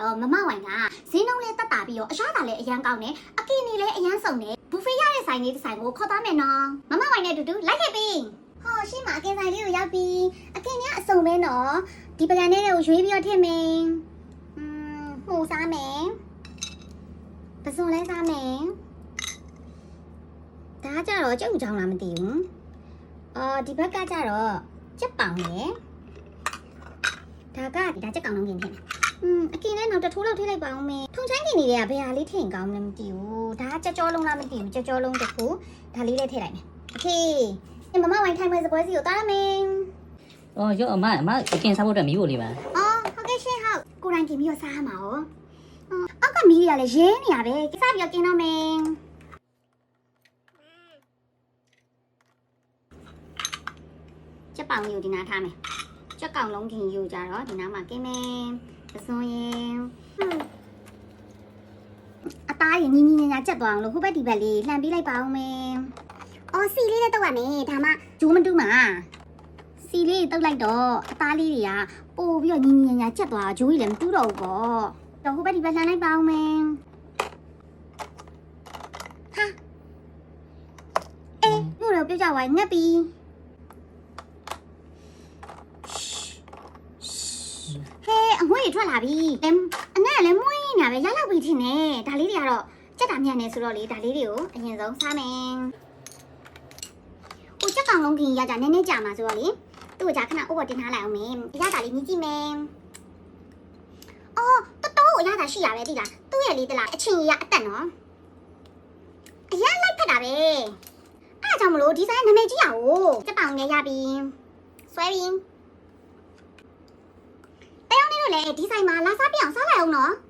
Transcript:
တော့မမဝိုင်ကဈေးနှုန်းလေးတက်တာပြီးတော့အရသာလည်းအရန်ကောင်းတယ်အကင်နေလည်းအရန်စုံတယ်ဘူဖေးရတဲ့ဆိုင်လေးတစ်ဆိုင်ကိုခေါ်သွားမယ်နော်မမဝိုင်နဲ့အတူတူလိုက်ခဲ့ပြီဟောရှင်းမှာအကင်ဆိုင်လေးကိုရောက်ပြီအကင်ကအစုံပဲနော်ဒီပကံလေးကိုရွေးပြီးတော့ထည့်မယ်อืมမှုစားမယ်ပစုံလဲစားမယ်ဒါကြတော့ကြုတ်ချောင်းလားမသိဘူးအော်ဒီဘက်ကကြတော့ချက်ပောင်ရယ်ဒါကဒါချက်ကောင်လုံးပြင်ဖြစ်နေ อืมအကင်နဲ့နောက်တစ်ထိုးလောက်ထိလိုက်ပါအောင်မေထုံချိုင်းกินနေတဲ့ကဘယ်ဟာလေးထည့်ရင်ကောင်းလဲမသိဘူးဒါကကြောကြောလုံးလားမသိဘူးကြောကြောလုံးတစ်ခုဒါလေးလေးထည့်လိုက်မယ်โอเคမမဝိုင်းထိုင်မဲ့စပွဲစီကိုတားရမယ် အော်ရောအမအမအကင်စားဖို့အတွက်မီးဖို့လေးပါ အော်ဟုတ်ကဲ့ရှင်ဟုတ်ကိုရိုင်းกินပြီးတော့စားရမှာ哦အော်အောက်ကမီးရလည်းရဲနေရပဲကိစားပြီးတော့กินတော့မယ်ချက်ပောင်လေးကိုဒီနားထားမယ်ချက်ကောင်လုံးခင်ယူကြတော့ဒီနားမှာกินမယ် ပစွန်ရင်ဟွန်းအသားရင်ညီညီညာညာချက်သွားအောင်လို့ဟိုဘက်ဒီဘက်လေးလှန်ပေးလိုက်ပါအောင်မယ်။အော်စီလေးနဲ့တုတ်ရမယ်ဒါမှဂျိုးမတူးမှာ။စီလေးတုတ်လိုက်တော့အသားလေးတွေကပို့ပြီးတော့ညီညီညာညာချက်သွားဂျိုးကြီးလည်းမတူးတော့ဘူးပေါ့။တော့ဟိုဘက်ဒီဘက်လှန်လိုက်ပါအောင်မယ်။ဟာအေးမြို့တော့ပြကြပါငက်ပြီ။ဟဲ အငွေ့ထွက်လာပြီ။အမ်အနက်ကလည်းမွေးနေရပဲရလောက်ပြီထင်တယ်။ဒါလေးတွေကတော့ကြက်တာမြန်နေဆိုတော့လေဒါလေးတွေကိုအရင်ဆုံးစားမယ်။ဟိုကြက်ကောင်လုံးခင်ရကြနည်းနည်းကြာမှာဆိုတော့လေသူ့ကိုကြာခဏအိုးပေါ်တင်ထားလိုက်အောင်မယ်။အရသာလေးမြည်ကြည့်မယ်။အော်တော်တော်အရသာရှိရပဲတိလား။သူ့ရဲ့လေးတလားအချင်းကြီးရအတက်နော်။အရလိုက်ဖက်တာပဲ။အားကြောင့်မလို့ဒီဆိုင်နာမည်ကြီးရအောင်ကြက်ပောင်ငယ်ရပြီ။ဆွဲပြီ။တယောက်နေတော့ လဲဒီဆိုင်မှာလာစားပြအောင်စားလိုက်အောင်နော်